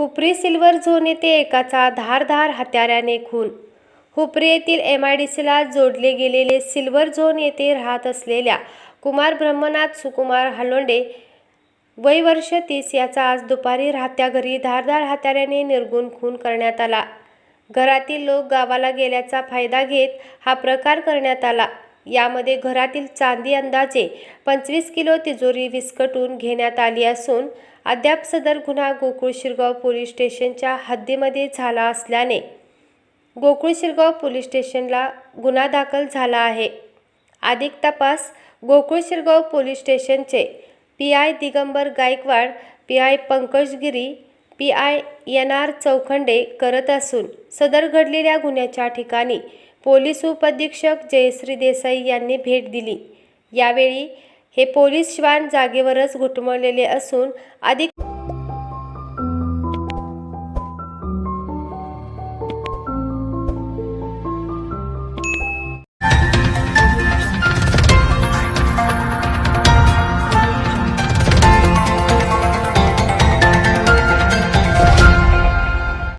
Hupari silver zone येथे एकाचा धारधार हत्याराने खून. हुपरी येथील एम आय डी सीला जोडले गेलेले सिल्वर झोन येथे राहत असलेल्या कुमार ब्रह्मनाथ सुकुमार हलोंडे वय वर्ष तीस याचा आज दुपारी राहत्या घरी धारधार हत्याराने निर्गुण खून करण्यात आला. घरातील लोक गावाला गेल्याचा फायदा घेत हा प्रकार करण्यात आला. यामध्ये घरातील चांदी अंदाजे पंचवीस किलो तिजोरी विस्कटून घेण्यात आली असून अद्याप सदर गुन्हा गोकुळ शिरगाव पोलीस स्टेशनच्या हद्दीमध्ये झाला असल्याने गोकुळ शिरगाव पोलीस स्टेशनला गुन्हा दाखल झाला आहे. अधिक तपास गोकुळ शिरगाव पोलीस स्टेशनचे P I Digambar Gaikwad P I Pankaj Giri P I N R Chaukhande करत असून सदर घडलेल्या गुन्ह्याच्या ठिकाणी पोलीस उपअधीक्षक जयश्री देसाई यांनी भेट दिली. यावेळी हे पोलीस श्वान जागेवरच घुटमळलेले असून अधिक